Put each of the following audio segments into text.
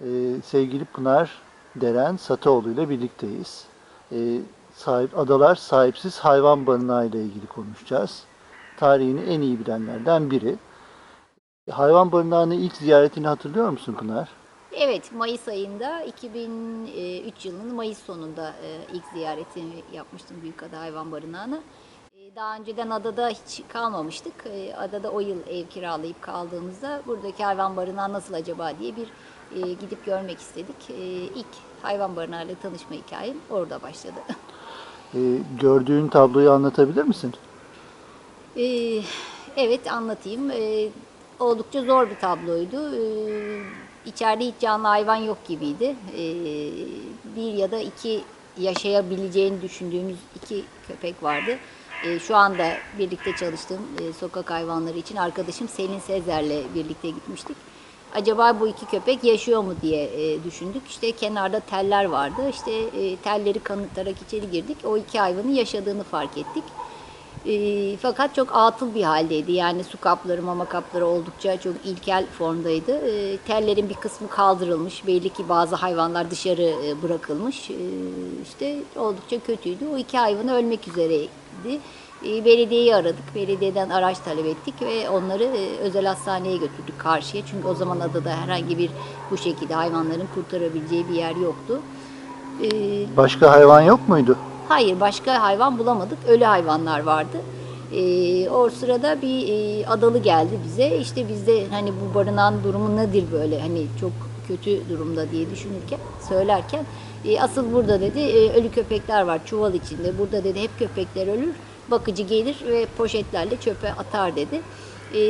Ee, sevgili Pınar Deren Satıoğlu ile birlikteyiz. Ee, sahip, adalar sahipsiz hayvan barınağı ile ilgili konuşacağız. Tarihini en iyi bilenlerden biri. Hayvan barınağını ilk ziyaretini hatırlıyor musun Pınar? Evet, Mayıs ayında 2003 yılının Mayıs sonunda e, ilk ziyaretini yapmıştım Büyükada Hayvan Barınağı'na. Daha önceden adada hiç kalmamıştık. E, Adada o yıl ev kiralayıp kaldığımızda buradaki hayvan barınağı nasıl acaba diye bir e, gidip görmek istedik. E, İlk hayvan barınağıyla tanışma hikayem orada başladı. Gördüğün tabloyu anlatabilir misin? Evet anlatayım. Oldukça zor bir tabloydu. İçeride hiç canlı hayvan yok gibiydi. Bir ya da iki yaşayabileceğini düşündüğümüz iki köpek vardı. Ee, şu anda birlikte çalıştığım e, sokak hayvanları için arkadaşım Selin Sezer'le birlikte gitmiştik. Acaba bu iki köpek yaşıyor mu diye e, düşündük. İşte kenarda teller vardı. İşte e, telleri kanıtlarak içeri girdik. O iki hayvanın yaşadığını fark ettik. E, fakat çok atıl bir haldeydi. Yani su kapları, mama kapları oldukça çok ilkel formdaydı. E, tellerin bir kısmı kaldırılmış. Belli ki bazı hayvanlar dışarı e, bırakılmış. E, işte oldukça kötüydü. O iki hayvan ölmek üzereydi. E, belediyeyi aradık. Belediyeden araç talep ettik ve onları e, özel hastaneye götürdük karşıya. Çünkü o zaman adada herhangi bir bu şekilde hayvanların kurtarabileceği bir yer yoktu. E, Başka hayvan yok muydu? Hayır başka hayvan bulamadık. Ölü hayvanlar vardı. Ee, o sırada bir e, adalı geldi bize. İşte biz de hani bu barınağın durumu nedir böyle hani çok kötü durumda diye düşünürken söylerken e, asıl burada dedi e, ölü köpekler var çuval içinde. Burada dedi hep köpekler ölür. Bakıcı gelir ve poşetlerle çöpe atar dedi. E,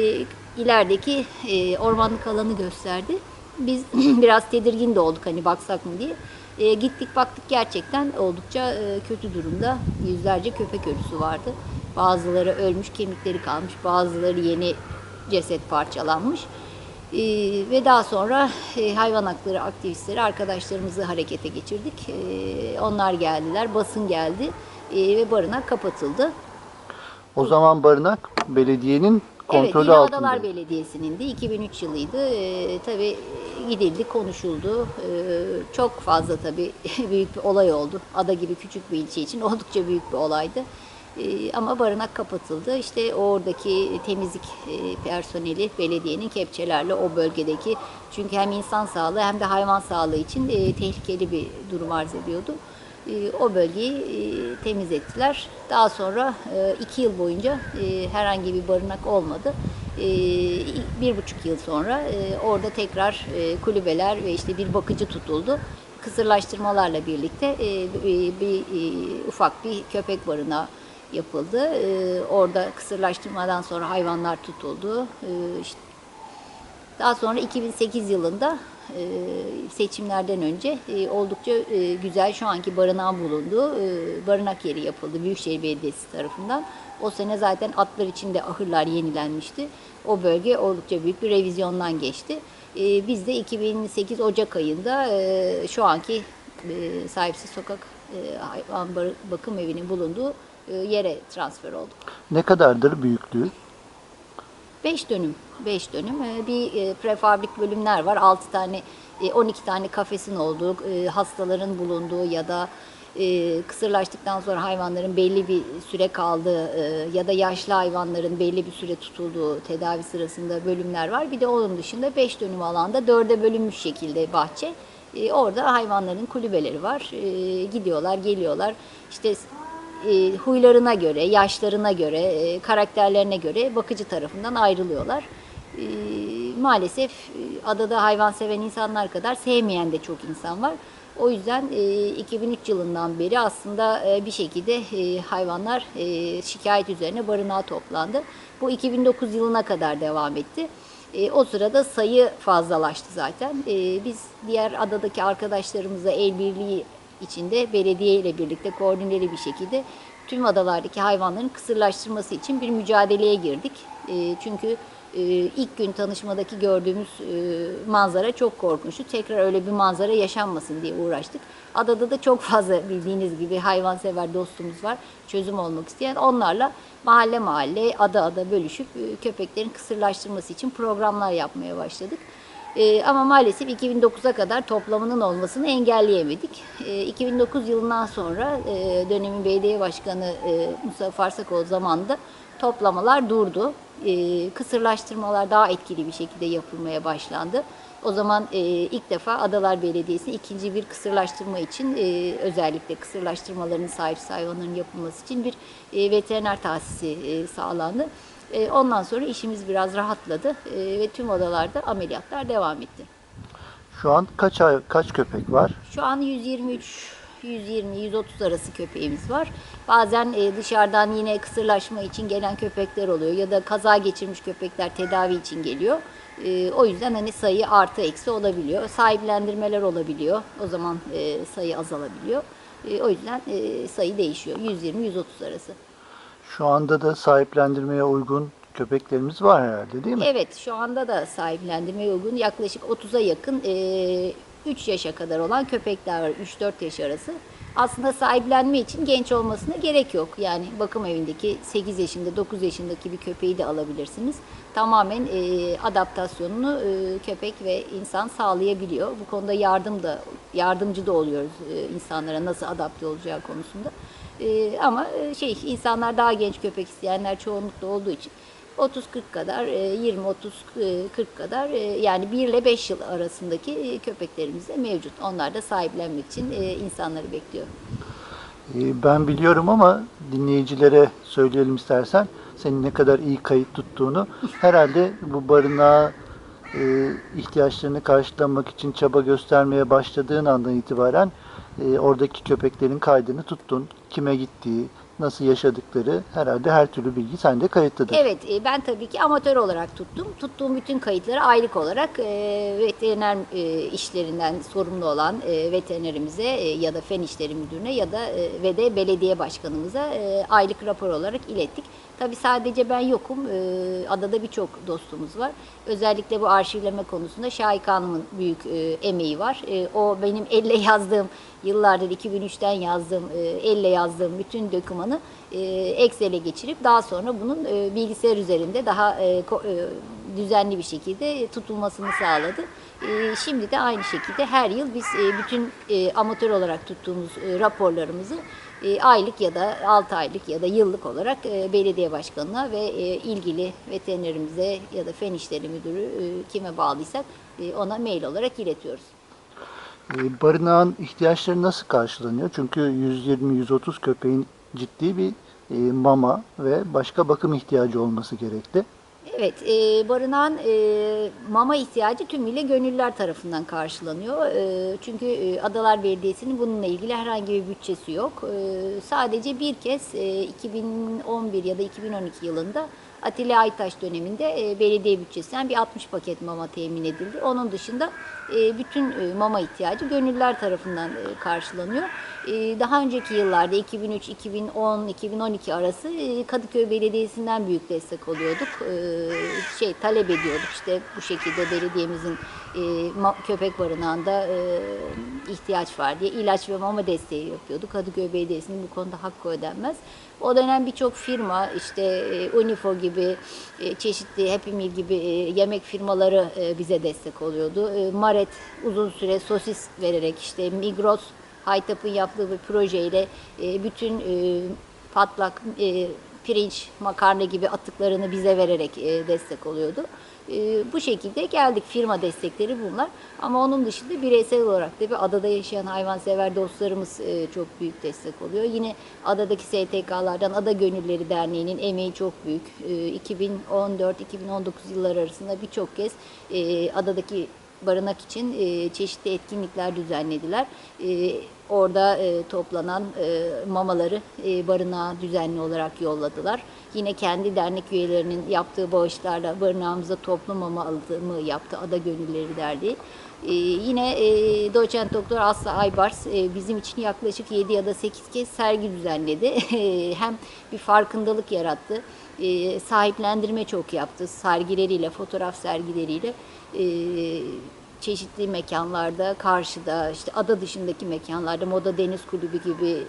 e, ormanlık alanı gösterdi. Biz biraz tedirgin de olduk hani baksak mı diye. E, gittik baktık gerçekten oldukça e, kötü durumda. Yüzlerce köpek ölüsü vardı. Bazıları ölmüş, kemikleri kalmış. Bazıları yeni ceset parçalanmış. E, ve daha sonra e, hayvan hakları aktivistleri arkadaşlarımızı harekete geçirdik. E, onlar geldiler, basın geldi e, ve barınak kapatıldı. O zaman barınak belediyenin Evet, kontrolü yine altında. Adalar Belediyesi'nin de 2003 yılıydı. Ee, tabii gidildi, konuşuldu. Ee, çok fazla tabii büyük bir olay oldu. Ada gibi küçük bir ilçe için oldukça büyük bir olaydı. Ee, ama barınak kapatıldı. İşte oradaki temizlik e, personeli belediyenin kepçelerle o bölgedeki çünkü hem insan sağlığı hem de hayvan sağlığı için e, tehlikeli bir durum arz ediyordu. E, o bölgeyi e, temizlettiler. Daha sonra e, iki yıl boyunca e, herhangi bir barınak olmadı. E, Bir buçuk yıl sonra e, orada tekrar e, kulübeler ve işte bir bakıcı tutuldu. Kısırlaştırmalarla birlikte e, bir, bir, e, ufak bir köpek barınağı yapıldı. E, Orada kısırlaştırmadan sonra hayvanlar tutuldu. E, işte daha sonra 2008 yılında e, seçimlerden önce e, oldukça e, güzel şu anki barınağın bulunduğu e, barınak yeri yapıldı Büyükşehir Belediyesi tarafından. O sene zaten atlar için de ahırlar yenilenmişti. O bölge oldukça büyük bir revizyondan geçti. E, biz de 2008 Ocak ayında e, şu anki e, sahipsiz sokak e, hayvan bakım evinin bulunduğu yere transfer olduk. Ne kadardır büyüklüğü? 5 dönüm, 5 dönüm. Ee, Bir e, prefabrik bölümler var. 6 tane, e, 12 tane kafesin olduğu, e, hastaların bulunduğu ya da e, kısırlaştıktan sonra hayvanların belli bir süre kaldığı e, ya da yaşlı hayvanların belli bir süre tutulduğu tedavi sırasında bölümler var. Bir de onun dışında 5 dönüm alanda 4'e bölünmüş şekilde bahçe. E, Orada hayvanların kulübeleri var. E, Gidiyorlar, geliyorlar. İşte e, huylarına göre, yaşlarına göre, e, karakterlerine göre bakıcı tarafından ayrılıyorlar. E, maalesef e, adada hayvan seven insanlar kadar sevmeyen de çok insan var. O yüzden e, 2003 yılından beri aslında bir şekilde hayvanlar şikayet üzerine barınağa toplandı. Bu 2009 yılına kadar devam etti. O sırada sayı fazlalaştı zaten. Biz diğer adadaki arkadaşlarımızla el birliği içinde belediye ile birlikte koordineli bir şekilde tüm adalardaki hayvanların kısırlaştırması için bir mücadeleye girdik. E, çünkü e, ilk gün tanışmadaki gördüğümüz e, manzara çok korkunçtu. Tekrar öyle bir manzara yaşanmasın diye uğraştık. Adada da çok fazla bildiğiniz gibi hayvansever dostumuz var. Çözüm olmak isteyen. Onlarla mahalle mahalle, ada ada bölüşüp e, köpeklerin kısırlaştırması için programlar yapmaya başladık. E, ama maalesef 2009'a kadar toplamının olmasını engelleyemedik. E, 2009 yılından sonra e, dönemin belediye başkanı e, Mustafa Farsakoğlu zamanında toplamalar durdu. E, kısırlaştırmalar daha etkili bir şekilde yapılmaya başlandı. O zaman e, ilk defa Adalar Belediyesi ikinci bir kısırlaştırma için e, özellikle kısırlaştırmaların sahipsiz hayvanların yapılması için bir veteriner tahsisi sağlandı. E, ondan sonra işimiz biraz rahatladı e, ve tüm odalarda ameliyatlar devam etti. Şu an kaç ay, kaç köpek var? Şu an 123 120-130 arası köpeğimiz var. Bazen e, dışarıdan yine kısırlaşma için gelen köpekler oluyor ya da kaza geçirmiş köpekler tedavi için geliyor. E, o yüzden hani sayı artı eksi olabiliyor. Sahiplendirmeler olabiliyor. O zaman e, sayı azalabiliyor. E, o yüzden e, sayı değişiyor. 120-130 arası. Şu anda da sahiplendirmeye uygun köpeklerimiz var herhalde değil mi? Evet, şu anda da sahiplendirmeye uygun yaklaşık 30'a yakın e, 3 yaşa kadar olan köpekler var, 3-4 yaş arası. Aslında sahiplenme için genç olmasına gerek yok. Yani bakım evindeki 8 yaşında, 9 yaşındaki bir köpeği de alabilirsiniz. Tamamen e, adaptasyonunu e, köpek ve insan sağlayabiliyor. Bu konuda yardım da yardımcı da oluyoruz e, insanlara nasıl adapte olacağı konusunda. E, ama e, şey insanlar daha genç köpek isteyenler çoğunlukla olduğu için 30-40 kadar, 20-30-40 kadar e, yani 1 ile 5 yıl arasındaki e, köpeklerimiz de mevcut. Onlar da sahiplenmek için e, insanları bekliyor. Ee, Ben biliyorum ama dinleyicilere söyleyelim istersen senin ne kadar iyi kayıt tuttuğunu. Herhalde bu barınağa e, ihtiyaçlarını karşılamak için çaba göstermeye başladığın andan itibaren e, oradaki köpeklerin kaydını tuttun. Kime gittiği, nasıl yaşadıkları herhalde her türlü bilgi sende kayıtlıdır. Evet, e, ben tabii ki amatör olarak tuttum. Tuttuğum bütün kayıtları aylık olarak e, veteriner e, işlerinden sorumlu olan veterinerimize ya da fen işleri müdürüne ya da ve de belediye başkanımıza aylık rapor olarak ilettik. Tabii sadece ben yokum. E, adada birçok dostumuz var. Özellikle bu arşivleme konusunda Şahik Hanım'ın büyük e, emeği var. E, o benim elle yazdığım, yıllardır 2003'ten yazdığım, e, elle yazdığım bütün dokümanı e, Excel'e geçirip daha sonra bunun e, bilgisayar üzerinde daha e, e, düzenli bir şekilde tutulmasını sağladı. E, şimdi de aynı şekilde her yıl biz e, bütün e, amatör olarak tuttuğumuz e, raporlarımızı e, aylık ya da 6 aylık ya da yıllık olarak e, belediye başkanına ve e, ilgili veterinerimize ya da fen işleri müdürü kime bağlıysak ona mail olarak iletiyoruz. Barınağın ihtiyaçları nasıl karşılanıyor? Çünkü 120-130 köpeğin ciddi bir mama ve başka bakım ihtiyacı olması gerekli. Evet, e, barınağın e, mama ihtiyacı tümüyle gönüllüler tarafından karşılanıyor. E, çünkü e, Adalar Belediyesi'nin bununla ilgili herhangi bir bütçesi yok. E, sadece bir kez e, 2011 ya da 2012 yılında Atilla Aytaş döneminde e, belediye bütçesinden bir 60 paket mama temin edildi. Onun dışında e, bütün e, mama ihtiyacı gönüllüler tarafından e, karşılanıyor. E, daha önceki yıllarda 2003, 2010, 2012 arası e, Kadıköy Belediyesi'nden büyük destek oluyorduk. E, şey talep ediyorduk işte bu şekilde belediyemizin e, köpek barınağında e, ihtiyaç var diye ilaç ve mama desteği yapıyorduk. Kadıköy Belediyesi'nin bu konuda hakkı ödenmez. O dönem birçok firma işte e, Unifo gibi e, çeşitli Happy Meal gibi e, yemek firmaları bize destek oluyordu. Maret uzun süre sosis vererek işte Migros Haytap'ın yaptığı bir projeyle bütün patlak pirinç, makarna gibi atıklarını bize vererek destek oluyordu. E, bu şekilde geldik. Firma destekleri bunlar. Ama onun dışında bireysel olarak da bir adada yaşayan hayvansever dostlarımız e, çok büyük destek oluyor. Yine adadaki STK'lardan Ada Gönülleri Derneği'nin emeği çok büyük. E, 2014-2019 yılları arasında birçok kez e, adadaki barınak için e, çeşitli etkinlikler düzenlediler. E, orada e, toplanan e, mamaları e, barınağa düzenli olarak yolladılar. Yine kendi dernek üyelerinin yaptığı bağışlarla barınağımıza toplu mama alımı yaptı Ada Gönülleri Derneği. E, yine e, doçent doktor Aslı Aybars e, bizim için yaklaşık 7 ya da 8 kez sergi düzenledi. E, Hem bir farkındalık yarattı, e, sahiplendirme çok yaptı sergileriyle, fotoğraf sergileriyle. E, çeşitli mekanlarda, karşıda, işte ada dışındaki mekanlarda, Moda Deniz Kulübü gibi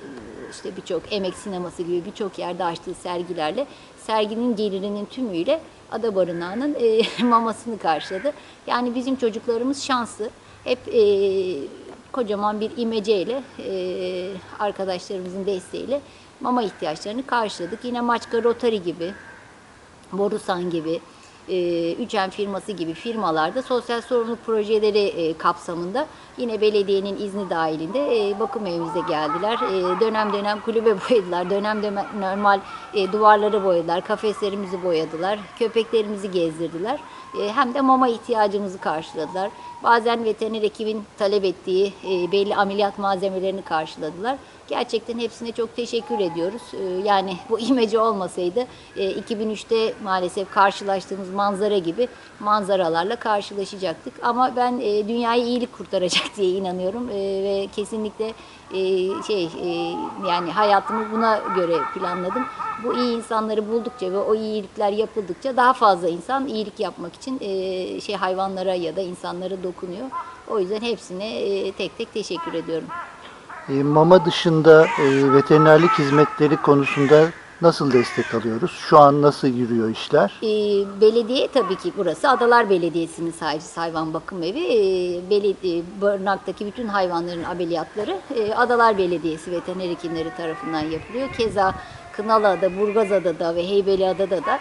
işte birçok emek sineması gibi birçok yerde açtığı sergilerle serginin gelirinin tümüyle Ada Barınağı'nın e, mamasını karşıladı. Yani bizim çocuklarımız şanslı. Hep e, kocaman bir imeceyle e, arkadaşlarımızın desteğiyle mama ihtiyaçlarını karşıladık. Yine Maçka Rotary gibi Borusan gibi, e, Üçen firması gibi firmalarda sosyal sorumluluk projeleri e, kapsamında yine belediyenin izni dahilinde e, bakım evimize geldiler. Dönem dönem kulübe boyadılar, dönem dönem normal duvarları boyadılar, kafeslerimizi boyadılar, köpeklerimizi gezdirdiler. E, hem de mama ihtiyacımızı karşıladılar. Bazen veteriner ekibin talep ettiği e, belli ameliyat malzemelerini karşıladılar. Gerçekten hepsine çok teşekkür ediyoruz. Ee, Yani bu imece olmasaydı e, 2003'te maalesef karşılaştığımız manzara gibi manzaralarla karşılaşacaktık. Ama ben e, dünyayı iyilik kurtaracak diye inanıyorum E, ve kesinlikle e, şey e, yani hayatımı buna göre planladım. Bu iyi insanları buldukça ve o iyilikler yapıldıkça daha fazla insan iyilik yapmak için e, şey hayvanlara ya da insanlara dokunuyor. O yüzden hepsine e, tek tek teşekkür ediyorum. E, mama dışında e, veterinerlik hizmetleri konusunda nasıl destek alıyoruz? Şu an nasıl yürüyor işler? Ee, belediye tabii ki burası Adalar Belediyesi'nin sahipsiz hayvan bakım evi. Ee, belediye, barınaktaki bütün hayvanların ameliyatları e, Adalar Belediyesi veteriner hekimleri tarafından yapılıyor. Keza Kınalıada, Burgazada'da ve Heybeliada'da da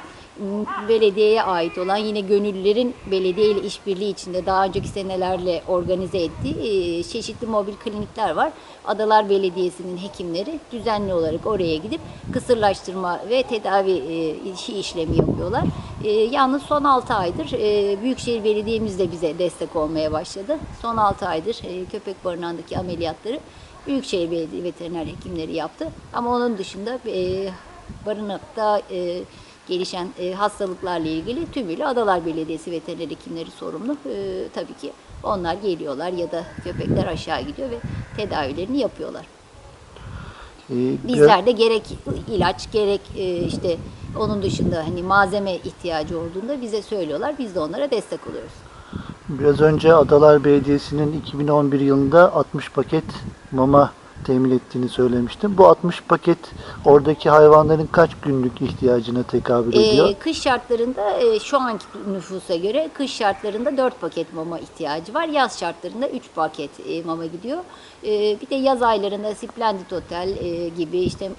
belediyeye ait olan yine gönüllülerin belediye ile işbirliği içinde daha önceki senelerle organize ettiği e, çeşitli mobil klinikler var. Adalar Belediyesi'nin hekimleri düzenli olarak oraya gidip kısırlaştırma ve tedavi e, işi işlemi yapıyorlar. E, yalnız son 6 aydır Büyükşehir Belediye'miz de bize destek olmaya başladı. Son 6 aydır köpek barınağındaki ameliyatları Büyükşehir Belediye veteriner hekimleri yaptı. Ama onun dışında barınakta gelişen e, hastalıklarla ilgili tümüyle Adalar Belediyesi veteriner hekimleri sorumlu. E, tabii ki onlar geliyorlar ya da köpekler aşağı gidiyor ve tedavilerini yapıyorlar. E, biraz- Bizler de gerek ilaç gerek e, işte onun dışında hani malzeme ihtiyacı olduğunda bize söylüyorlar. Biz de onlara destek oluyoruz. Biraz önce Adalar Belediyesi'nin 2011 yılında 60 paket mama temin ettiğini söylemiştim. Bu 60 paket oradaki hayvanların kaç günlük ihtiyacına tekabül ediyor? Ee, kış şartlarında e, şu anki nüfusa göre kış şartlarında 4 paket mama ihtiyacı var. Yaz şartlarında 3 paket e, mama gidiyor. E, bir de yaz aylarında Splendid Otel e, gibi işte m,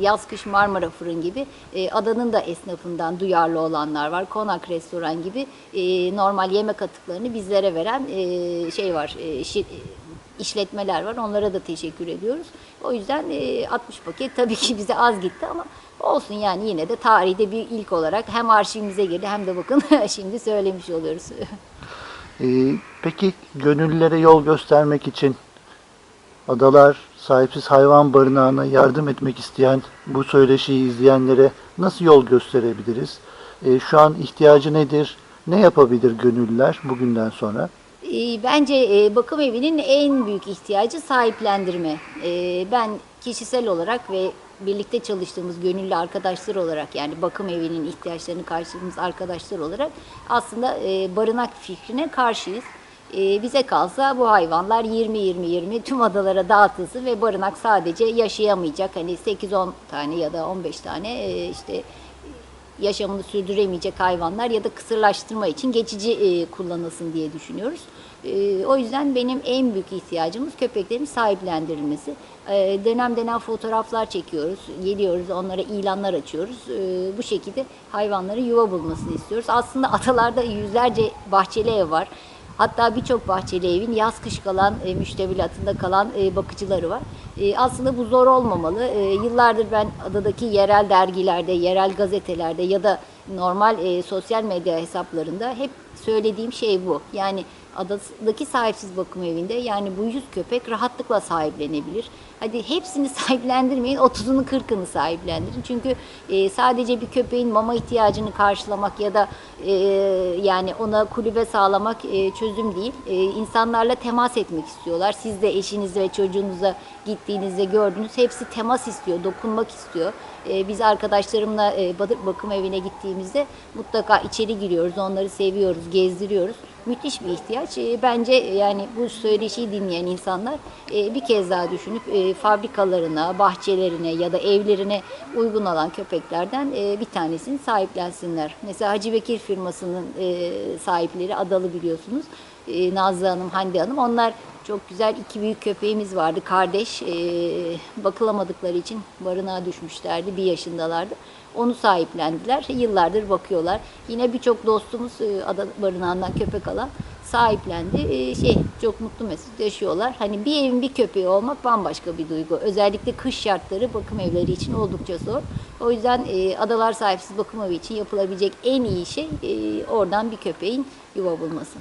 yaz kış Marmara Fırın gibi e, adanın da esnafından duyarlı olanlar var. Konak Restoran gibi e, normal yemek atıklarını bizlere veren e, şey var. E, şi- işletmeler var. Onlara da teşekkür ediyoruz. O yüzden e, 60 paket tabii ki bize az gitti ama olsun yani yine de tarihte bir ilk olarak hem arşivimize girdi hem de bakın şimdi söylemiş oluyoruz. E, peki gönüllülere yol göstermek için Adalar Sahipsiz Hayvan Barınağı'na yardım etmek isteyen bu söyleşiyi izleyenlere nasıl yol gösterebiliriz? E, şu an ihtiyacı nedir? Ne yapabilir gönüllüler bugünden sonra? E, Bence e, bakım evinin en büyük ihtiyacı sahiplendirme. E, Ben kişisel olarak ve birlikte çalıştığımız gönüllü arkadaşlar olarak yani bakım evinin ihtiyaçlarını karşıladığımız arkadaşlar olarak aslında e, barınak fikrine karşıyız. E, bize kalsa bu hayvanlar 20-20-20 tüm adalara dağıtılsın ve barınak sadece yaşayamayacak hani 8-10 tane ya da 15 tane e, işte yaşamını sürdüremeyecek hayvanlar ya da kısırlaştırma için geçici e, kullanılsın diye düşünüyoruz. E, o yüzden benim en büyük ihtiyacımız köpeklerin sahiplendirilmesi. E, dönem dönem fotoğraflar çekiyoruz, geliyoruz, onlara ilanlar açıyoruz. E, bu şekilde hayvanların yuva bulmasını istiyoruz. Aslında atalarda yüzlerce bahçeli ev var. Hatta birçok bahçeli evin yaz kış kalan, e, müştemilatında kalan e, bakıcıları var. E, aslında bu zor olmamalı. E, yıllardır ben adadaki yerel dergilerde, yerel gazetelerde ya da normal e, sosyal medya hesaplarında hep söylediğim şey bu. Yani adadaki sahipsiz bakım evinde yani bu 100 köpek rahatlıkla sahiplenebilir. Hadi hepsini sahiplendirmeyin, 30'unu 40'ını sahiplendirin. Çünkü e, sadece bir köpeğin mama ihtiyacını karşılamak ya da e, yani ona kulübe sağlamak e, çözüm değil. E, insanlarla temas etmek istiyorlar. Siz de eşinizle ve çocuğunuza gittiğinizde gördünüz. Hepsi temas istiyor, dokunmak istiyor. E, biz arkadaşlarımla e, bak- bakım evine gittiğimizde mutlaka içeri giriyoruz, onları seviyoruz, gezdiriyoruz. müthiş bir ihtiyaç. E, Bence yani bu söyleşiyi dinleyen insanlar e, bir kez daha düşünüp fabrikalarına, bahçelerine ya da evlerine uygun olan köpeklerden e, bir tanesini sahiplensinler. Mesela Hacı Bekir firmasının e, sahipleri Adalı biliyorsunuz. E, Nazlı Hanım, Hande Hanım. Onlar çok güzel iki büyük köpeğimiz vardı. Kardeş e, bakılamadıkları için barınağa düşmüşlerdi. Bir yaşındalardı. Onu sahiplendiler. Yıllardır bakıyorlar. Yine birçok dostumuz e, ada barınağından köpek alan sahiplendi. E, şey çok mutlu mesut yaşıyorlar. Hani bir evin bir köpeği olmak bambaşka bir duygu. Özellikle kış şartları bakım evleri için oldukça zor. O yüzden e, adalar sahipsiz bakım evi için yapılabilecek en iyi şey e, oradan bir köpeğin yuva bulması.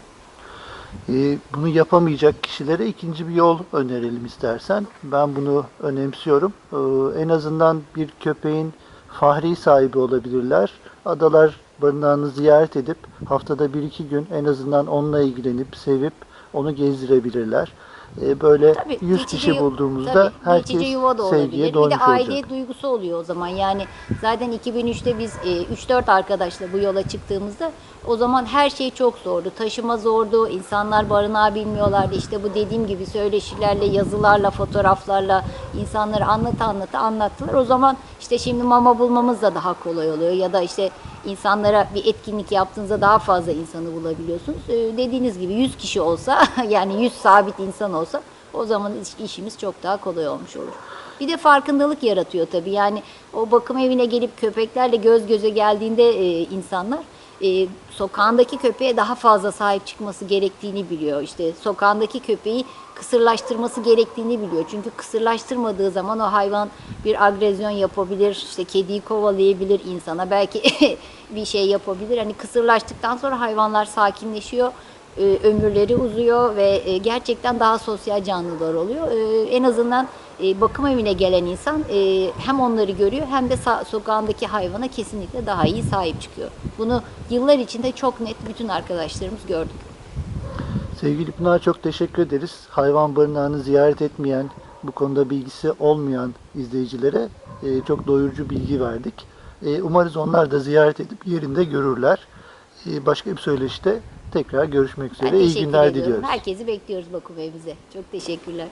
Ee, bunu yapamayacak kişilere ikinci bir yol önerelim istersen. Ben bunu önemsiyorum. Ee, en azından bir köpeğin fahri sahibi olabilirler. Adalar barınağını ziyaret edip haftada bir iki gün en azından onunla ilgilenip sevip onu gezdirebilirler. Ee, böyle Tabii, 100 geçici kişi bulduğumuzda tabii, herkes yuva da sevgiye Bir doymuş de aile olacak. duygusu oluyor o zaman. Yani zaten 2003'te biz e, 3-4 arkadaşla bu yola çıktığımızda o zaman her şey çok zordu. Taşıma zordu. insanlar barınağı bilmiyorlardı. İşte bu dediğim gibi söyleşilerle, yazılarla, fotoğraflarla insanları anlata anlata anlattılar. O zaman işte şimdi mama bulmamız da daha kolay oluyor. Ya da işte insanlara bir etkinlik yaptığınızda daha fazla insanı bulabiliyorsunuz. E, dediğiniz gibi 100 kişi olsa yani 100 sabit insan olsa o zaman iş- işimiz çok daha kolay olmuş olur. Bir de farkındalık yaratıyor tabii. Yani o bakım evine gelip köpeklerle göz göze geldiğinde e, insanlar e, sokağındaki köpeğe daha fazla sahip çıkması gerektiğini biliyor. İşte sokağındaki köpeği kısırlaştırması gerektiğini biliyor. Çünkü kısırlaştırmadığı zaman o hayvan bir agresyon yapabilir, işte kediyi kovalayabilir insana, belki bir şey yapabilir. Hani kısırlaştıktan sonra hayvanlar sakinleşiyor e, ömürleri uzuyor ve e, gerçekten daha sosyal canlılar oluyor. E, En azından bakım evine gelen insan hem onları görüyor hem de sokağındaki hayvana kesinlikle daha iyi sahip çıkıyor. Bunu yıllar içinde çok net bütün arkadaşlarımız gördük. Sevgili Pınar çok teşekkür ederiz. Hayvan barınağını ziyaret etmeyen, bu konuda bilgisi olmayan izleyicilere e, çok doyurucu bilgi verdik. E, umarız onlar da ziyaret edip yerinde görürler. E, başka bir söyleşte tekrar görüşmek Ben üzere. İyi teşekkür günler ediyorum. diliyoruz. Herkesi bekliyoruz bakım evimize. Çok teşekkürler.